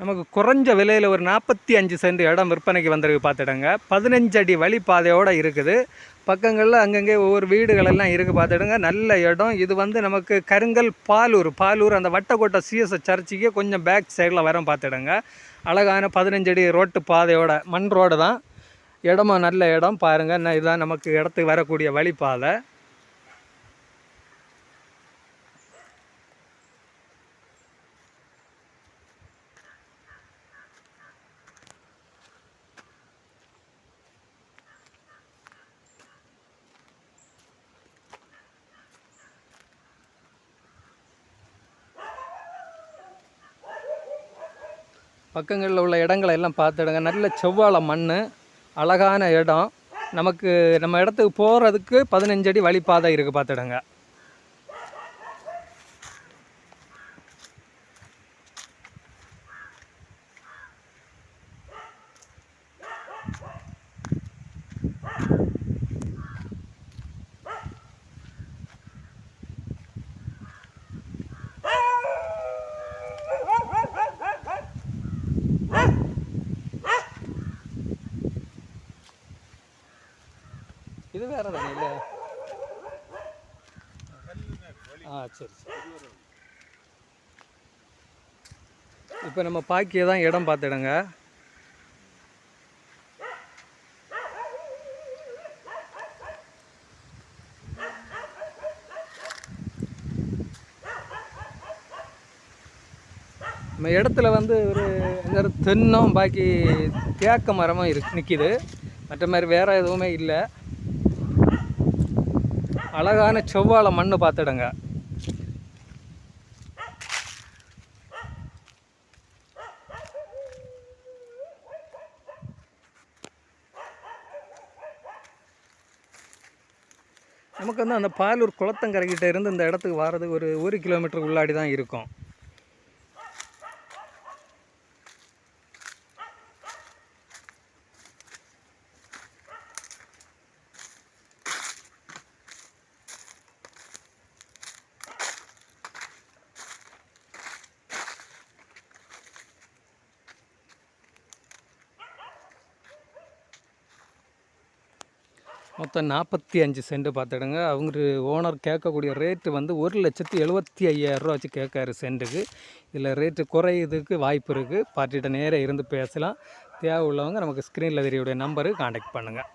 நமக்கு குறைஞ்ச விலையில் ஒரு நாற்பத்தி அஞ்சு சென்ட் இடம் விற்பனைக்கு வந்திருக்கு பார்த்துடுங்க. பதினஞ்சு அடி வழி பாதையோடு இருக்குது. பக்கங்களில் அங்கங்கே ஒவ்வொரு வீடுகளெல்லாம் இருக்குது பார்த்துடுங்க. நல்ல இடம். இது வந்து நமக்கு கருங்கல் பாலூர். பாலூர் அந்த வட்டக்கோட்டை சிஎஸ் சர்ச்சுக்கு கொஞ்சம் பேக் சைடில் வரோம் பார்த்துடுங்க. அழகான பதினஞ்சு அடி ரோட்டு பாதையோட மண் ரோடு தான். இடமும் நல்ல இடம். பாருங்கள் நான் இதுதான் நமக்கு இடத்துக்கு வரக்கூடிய வழிப்பாதை பக்கங்களில் உள்ள இடங்களை எல்லாம் பார்த்துடுங்க நல்ல செவ்வாழை மண் அழகான இடம். நமக்கு நம்ம இடத்துக்கு போகிறதுக்கு பதினஞ்சடி வழிப்பாதை இருக்குது பார்த்துடுங்க இது வேற தானே இல்லை? ஆ சரி சரி. இப்போ நம்ம பாக்கியதான் இடம் பார்த்துடுங்க. நம்ம இடத்துல வந்து ஒரு தென்னும் பாக்கி தேக்க மரமும் இருக்கு நிற்கிது மற்ற மாதிரி வேற எதுவுமே இல்லை. அழகான செவ்வாழை மண் பார்த்துடுங்க. நமக்கு வந்து அந்த பாலூர் குளத்தங்கரைக்கிட்ட இருந்து இந்த இடத்துக்கு வர்றதுக்கு ஒரு ஒரு கிலோமீட்டர் உள்ளாடி தான் இருக்கும். மொத்தம் நாற்பத்தி அஞ்சு சென்ட் பார்த்துடுங்க அவங்க ஓனர் கேட்கக்கூடிய ரேட்டு வந்து ஒரு லட்சத்தி எழுபத்தி ஐயாயிரரூவா வச்சு கேட்காரு சென்ட்டுக்கு. இதில் ரேட்டு குறையிறதுக்கு வாய்ப்பு இருக்குது பார்ட்டிகிட்ட நேராக இருந்து பேசலாம். தேவை உள்ளவங்க நமக்கு ஸ்க்ரீனில் தெரியக்கூடிய நம்பருக்கு காண்டாக்ட் பண்ணுங்கள்